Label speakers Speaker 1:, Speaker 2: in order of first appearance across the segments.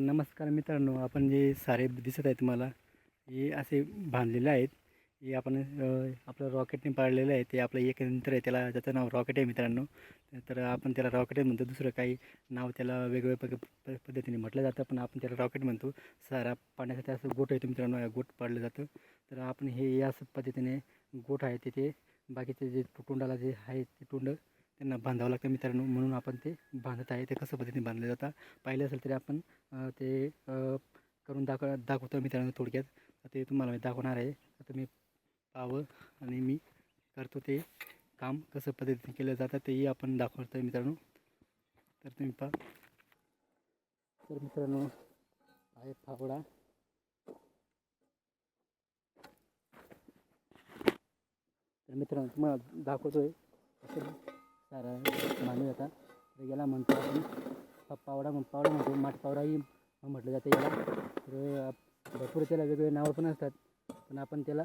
Speaker 1: नमस्कार मित्रांनो आपण जे सारे दिसत आहे तुम्हाला हे असे बांधलेले आहेत. हे आपण आपलं रॉकेटने पाडलेलं आहे. ते आपलं एक यंत्र आहे त्याला ज्याचं नाव रॉकेट आहे मित्रांनो. तर आपण त्याला रॉकेट म्हणतो. दुसरं काही नाव त्याला वेगवेगळ्या प- पद्धतीने म्हटलं जातं पण आपण त्याला रॉकेट म्हणतो. सारा पाण्यासाठी असं गोट आहे मित्रांनो गोट पाडलं जातं. तर आपण हे याच पद्धतीने गोट आहे तिथे बाकीचे जे तोंडाला जे आहे ते तोंड त्यांना बांधावं लागतं मित्रांनो म्हणून आपण ते बांधत आहे. ते कसं पद्धतीने बांधलं जातं पाहिलं असेल तरी आपण ते करून दाखव दाखवतो मित्रांनो थोडक्यात. तर ते तुम्हाला मी दाखवणार आहे. तर तुम्ही पाहावं आणि मी करतो ते काम कसं पद्धतीने केलं जातं तेही आपण दाखवतो आहे मित्रांनो. तर तुम्ही पहा. तर मित्रांनो आहे फावडा. तर मित्रांनो तुम्हाला दाखवतो आहे सारा मानलं जातात तर याला म्हणतो आपण पावडा पावडा म्हणतो. माठपावडाही म्हटलं जातं याला. तर भरपूर त्याला वेगवेगळे नावं पण असतात. पण आपण त्याला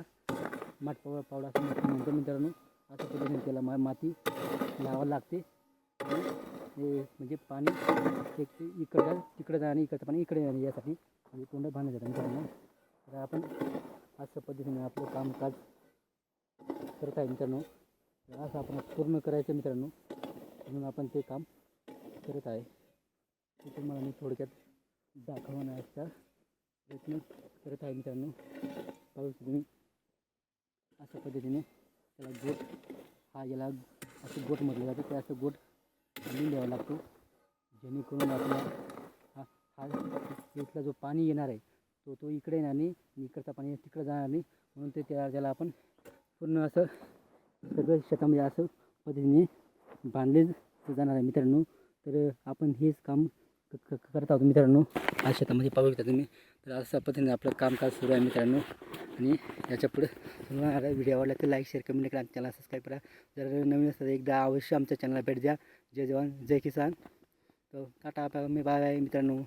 Speaker 1: माठ पावडा पावडा असं म्हणतो म्हणतो मित्रांनो. असं पद्धतीने त्याला मा माती लावावं लागते. हे म्हणजे पाणी एक ते इकडं तिकडं जाणं इकडचं पाणी इकडे जाणे यासाठी म्हणजे तोंड बांधलं जातं मित्रांनो तर आपण अशा पद्धतीने आपलं कामकाज करत आहे मित्रांनो. असं आपण पूर्ण करायचं मित्रांनो. म्हणून आपण ते काम करत आहे. ते तुम्हाला मी थोडक्यात दाखवण्याचा प्रयत्न करत आहे मित्रांनो. पाहू तुम्ही अशा पद्धतीने त्याला गोट हा याला असं गोट म्हटलं जातं. ते असं गोट बांधून द्यावा लागतो. जेणेकरून आपला हा हा इथला जो पाणी येणार आहे तो तो इकडे येणार नाही इकडचा पाणी तिकडं जाणार नाही. म्हणून ते त्या त्याला आपण पूर्ण असं सगळं शेतामध्ये असं पद्धतीने बांधले जाणार आहे मित्रांनो. तर आपण हेच काम क- करत आहोत मित्रांनो. आज शेतामध्ये पाहू शकता तुम्ही. तर अशा पद्धतीने आपलं कामकाज सुरू आहे मित्रांनो. आणि याच्यापुढे तुम्हाला व्हिडिओ आवडला तर लाईक शेअर कमेंट करा. आणि चॅनल सबस्क्राईब करा. जर नवीन असतं एकदा अवश्य आमच्या चॅनलला भेट द्या. जय जवान जय किसान. तर टाटा मी बाय बाय मित्रांनो.